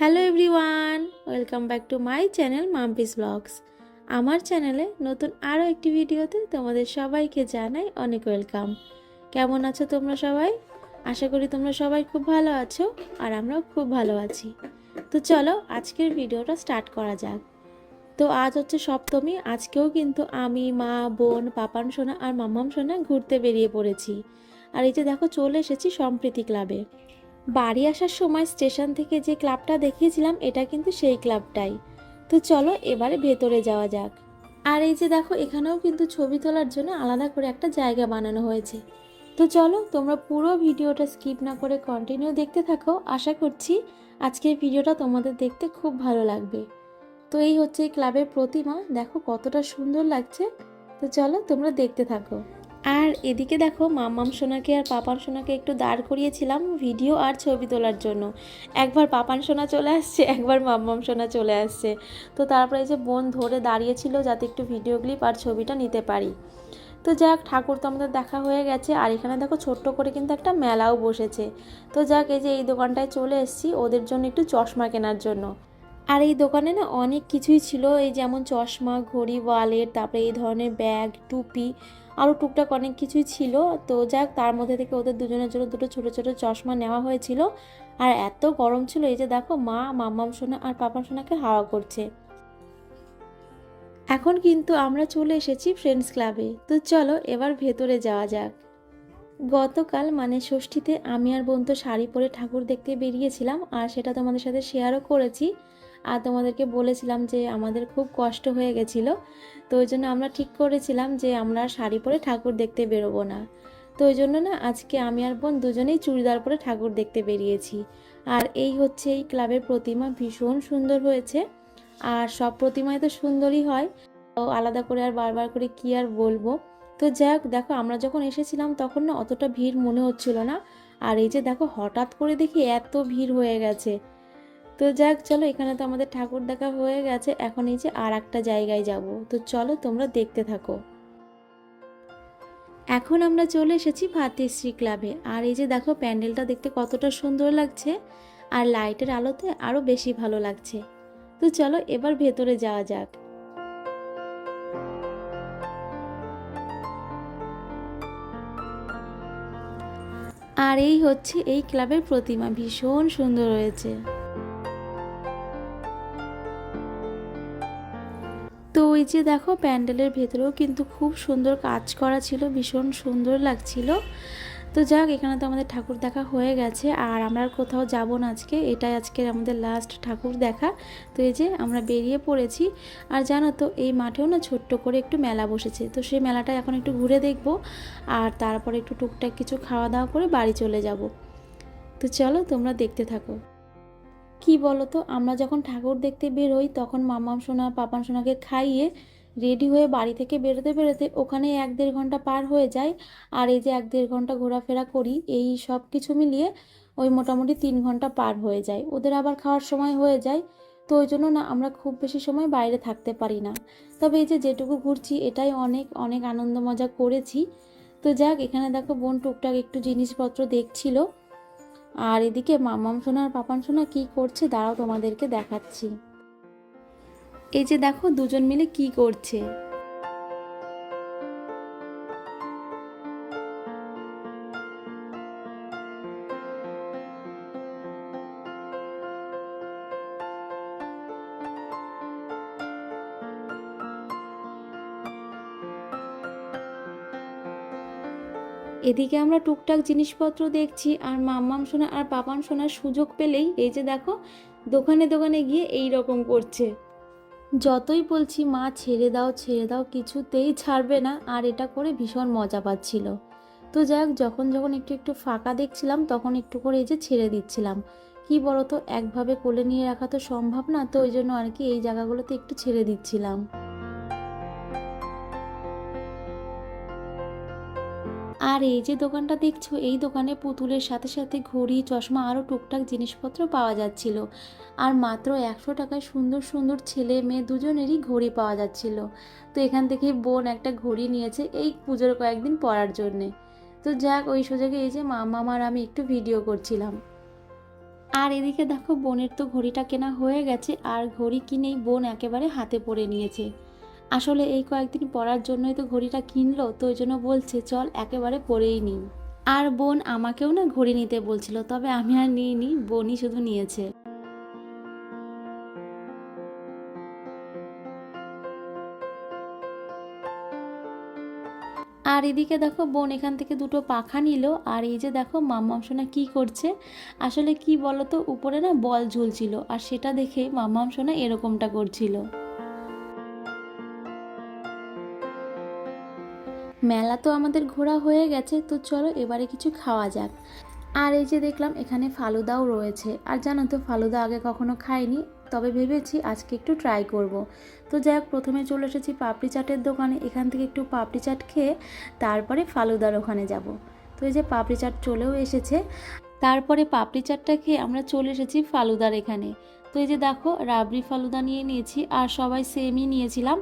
Hello everyone welcome back to my channel Mampi's blogs আমার চ্যানেলে নতুন আরও একটি ভিডিওতে তোমাদের সবাইকে জানাই অনেক ওয়েলকাম কেমন আছো তোমরা সবাই? আশা করি তোমরা সবাই খুব ভালো আছো আর আমরাও খুব ভালো আছি। তো চলো আজকের ভিডিওটা স্টার্ট করা যাক। তো আজ হচ্ছে সপ্তমী, আজকেও কিন্তু আমি, মা, বোন, পাপান সোনা আর মাম্মাম সোনা ঘুরতে বেরিয়ে পড়েছি। আর এই যে দেখো চলে এসেছি সম্প্রীতি ক্লাবে। বাড়ি আসার সময় স্টেশন থেকে যে ক্লাবটা দেখিয়েছিলাম, এটা কিন্তু সেই ক্লাবটাই। তো চলো এবারে ভেতরে যাওয়া যাক। আর এই যে দেখো, এখানেও কিন্তু ছবি তোলার জন্য আলাদা করে একটা জায়গা বানানো হয়েছে। তো চলো, তোমরা পুরো ভিডিওটা স্কিপ না করে কন্টিনিউ দেখতে থাকো। আশা করছি আজকের ভিডিওটা তোমাদের দেখতে খুব ভালো লাগবে। তো এই হচ্ছে এই ক্লাবের প্রতিমা। দেখো কতটা সুন্দর লাগছে। তো চলো তোমরা দেখতে থাকো। আর এদিকে দেখো মাম্মাম সোনাকে আর পাপান সোনাকে একটু দাঁড় করিয়েছিলাম ভিডিও আর ছবি তোলার জন্য। একবার পাপান সোনা চলে আসছে, একবার মাম্মাম সোনা চলে আসছে। তো তারপরে যে বোন ধরে দাঁড়িয়েছিল যাতে একটু ভিডিও ক্লিপ আর ছবিটা নিতে পারি। তো যাক, ঠাকুর তো আমাদের দেখা হয়ে গেছে। আর এখানে দেখো ছোট্ট করে কিন্তু একটা মেলাও বসেছে। তো যাক, এই যে এই দোকানটায় চলে এসেছি, ওদের জন্য একটু চশমা কেনার জন্য। আর এই দোকানে না অনেক কিছুই ছিল। এই যেমন চশমা, ঘড়ি, ওয়ালেট, তারপরে এই ধরনের ব্যাগ, টুপি আরও টুকটাক অনেক কিছুই ছিল। তো যাক, তার মধ্যে থেকে ওদের দুজনের জন্য দুটো ছোটো ছোটো চশমা নেওয়া হয়েছিল। আর এত গরম ছিল, এই যে দেখো মা, মাম্মাম সোনা আর পাপাম সোনাকে হাওয়া করছে। এখন কিন্তু আমরা চলে এসেছি ফ্রেন্ডস ক্লাবে তো চলো, এবার ভেতরে যাওয়া যাক। গতকাল মানে ষষ্ঠীতে আমি আর বোন তো শাড়ি পরে ঠাকুর দেখতে বেরিয়েছিলাম, আর সেটা তোমাদের সাথে শেয়ারও করেছি। আর তোমাদেরকে বলেছিলাম যে আমাদের খুব কষ্ট হয়ে গেছিল। তো ওই জন্য আমরা ঠিক করেছিলাম যে আমরা শাড়ি পরে ঠাকুর দেখতে বেরোবো না। তো ওই জন্য না আজকে আমি আর বোন দুজনেই চুড়িদার পরে ঠাকুর দেখতে বেরিয়েছি। আর এই হচ্ছে এই ক্লাবের প্রতিমা ভীষণ সুন্দর হয়েছে। আর সব প্রতিমায় তো সুন্দরই হয়। তো আলাদা করে আর বারবার করে কি আর বলব? তো যাক, দেখো আমরা যখন এসেছিলাম তখন না অতটা ভিড় মনে হচ্ছিল না। আর এই যে দেখো হঠাৎ করে দেখি এত ভিড় হয়ে গেছে। তো যাক, চলো এখানে তো আমাদের ঠাকুর দেখা হয়ে গেছে। এখন এই যে আর একটা জায়গায় যাব। তো চলো তোমরা দেখতে থাকো। এখন আমরা চলে এসেছি ভাতিশ্রী ক্লাবে আর এই যে দেখো, প্যান্ডেলটা দেখতে কতটা সুন্দর লাগছে। আর লাইটের আলোতে আরও বেশি ভালো লাগছে। তো চলো এবার ভেতরে যাওয়া যাক। আর এই হচ্ছে এই ক্লাবের প্রতিমা। ভীষণ সুন্দর হয়েছে। তো ওই যে দেখো প্যান্ডেলের ভেতরেও কিন্তু খুব সুন্দর কাজ করা ছিল, ভীষণ সুন্দর লাগছিল। তো যাক, এখানে তো আমাদের ঠাকুর দেখা হয়ে গেছে, আর আমরা আর কোথাও যাব না আজকে। এটাই আজকের আমাদের লাস্ট ঠাকুর দেখা। তো এই যে আমরা বেরিয়ে পড়েছি, আর জানো তো, এই মাঠেও না ছোট্ট করে একটু মেলা বসেছে। তো সেই মেলাটা এখন একটু ঘুরে দেখব, আর তারপরে একটু টুকটাক কিছু খাওয়া দাওয়া করে বাড়ি চলে যাব। তো চলো তোমরা দেখতে থাকো। কি বলো তো আমরা যখন ঠাকুর দেখতে বেরোই, তখন মামাম সোনা পাপান সোনাকে খাইয়ে রেডি হয়ে বাড়ি থেকে বেরোতে বেরোতে ওখানে এক দেড় ঘণ্টা পার হয়ে যায়। আর এই যে এক দেড় ঘণ্টা ঘোরাফেরা করি, এই সব কিছু মিলিয়ে ওই মোটামুটি তিন ঘণ্টা পার হয়ে যায়। ওদের আবার খাওয়ার সময় হয়ে যায়। তো ওই জন্য না, আমরা খুব বেশি সময় বাইরে থাকতে পারি না। তবে এই যে যেটুকু ঘুরছি, এটাই অনেক অনেক আনন্দ মজা করেছি। তো যাক, এখানে দেখো বোন টুকটাক একটু জিনিসপত্র দেখছিল। আর এদিকে মামাম সোনা আর পাপান সোনা কি করছে দাঁড়াও তোমাদেরকে দেখাচ্ছি। এই যে দেখো, দুজন মিলে কি করছে। এদিকে আমরা টুকটাক জিনিসপত্র দেখছি, আর মাম্মাম সোনা আর পাপান সোনার সুযোগ পেলেই এই যে দেখো, দোকানে দোকানে গিয়ে এই রকম করছে। যতই বলছি, মা, ছেড়ে দাও ছেড়ে দাও, কিছুতেই ছাড়বে না। আর এটা করে ভীষণ মজা পাচ্ছিল। তো যাক যখন যখন একটু একটু ফাঁকা দেখছিলাম, তখন একটু করে এই যে ছেড়ে দিচ্ছিলাম। কি বলতো, একভাবে কোলে নিয়ে রাখা তো সম্ভব না, তো ওই জন্য আর কি এই জায়গাগুলোতে একটু ছেড়ে দিচ্ছিলাম। আর এই যে দোকানটা দেখছ, এই দোকানে পুতুলের সাথে সাথে ঘড়ি, চশমা আরও টুকটাক জিনিসপত্র পাওয়া যাচ্ছিল। আর মাত্র একশো টাকায় সুন্দর সুন্দর ছেলে মেয়ে দুজনেরই ঘড়ি পাওয়া যাচ্ছিল। তো এখান থেকে বোন একটা ঘড়ি নিয়েছে এই পুজোর কয়েকদিন পরার জন্যে। তো যাক, ওই সুযোগে এই যে মামা আর আমি একটু ভিডিও করছিলাম। আর এদিকে দেখো, বোনের তো ঘড়িটা কেনা হয়ে গেছে, আর ঘড়ি কিনেই বোন একেবারে হাতে পরে নিয়েছে। আসলে এই কয়েকদিন পরার জন্যই তো ঘড়িটা কিনলো, তো ওই জন্য বলছে, চল একেবারে পরেই নিই। আর বোন আমাকেও না ঘড়ি নিতে বলছিল, তবে আমি আর নিইনি, বোনই শুধু নিয়েছে। আর এদিকে দেখো, বোন এখান থেকে দুটো পাখা নিল, আর এই যে দেখো মাম্মাম সোনা কি করছে? আসলে কি বলতো, উপরে না বল ঝুলছিল, আর সেটা দেখে মাম্মাম সোনা এরকমটা করছিল। মেলা তো আমাদের ঘোরা হয়ে গেছে, তো চলো এবারে কিছু খাওয়া যাক। আর এই যে দেখলাম এখানে ফালুদাও রয়েছে। আর জানো তো, ফালুদা আগে কখনো খাইনি তবে ভেবেছি আজকে একটু ট্রাই করব। তো যাই হোক প্রথমে চলে এসেছি পাপড়ি চাটের দোকানে, এখান থেকে একটু পাপড়ি চাট খেয়ে তারপরে ফালুদার ওখানে যাব। তো এই যে পাপড়ি চাট চলেও এসেছে। তারপরে পাপড়ি চাটটা খেয়ে আমরা চলে এসেছি ফালুদার এখানে। তো এই যে দেখো, রাবড়ি ফালুদা নিয়ে নিয়েছি, আর সবাই সেমই নিয়েছিলাম।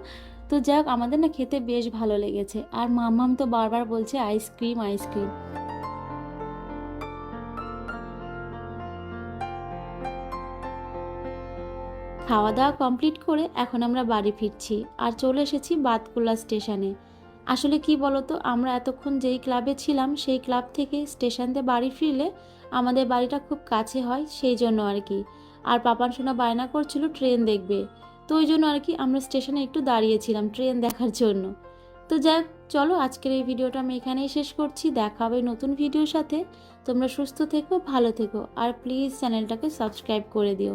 তো যাই হোক আমাদের না খেতে বেশ ভালো লেগেছে। আর মাম্মাম তো বারবার বলছে আইসক্রিম আইসক্রিম খাওয়া দাওয়া কমপ্লিট করে এখন আমরা বাড়ি ফিরছি আর চলে এসেছি বাতকুলা স্টেশনে। আসলে কি বলতো, আমরা এতক্ষণ যেই ক্লাবে ছিলাম, সেই ক্লাব থেকে স্টেশন দিয়ে বাড়ি ফিরলে আমাদের বাড়িটা খুব কাছে হয়, সেই জন্য আর কি। আর পাপান সোনা বায়না করছিল, ট্রেন দেখবে। তো ওই জন্য আর কি আমরা স্টেশনে একটু দাঁড়িয়েছিলাম ট্রেন দেখার জন্য। তো যাক, চলো আজকের এই ভিডিওটা আমি এখানেই শেষ করছি। দেখা হবে নতুন ভিডিওর সাথে। তোমরা সুস্থ থেকো, ভালো থেকো। আর প্লিজ চ্যানেলটাকে সাবস্ক্রাইব করে দিও।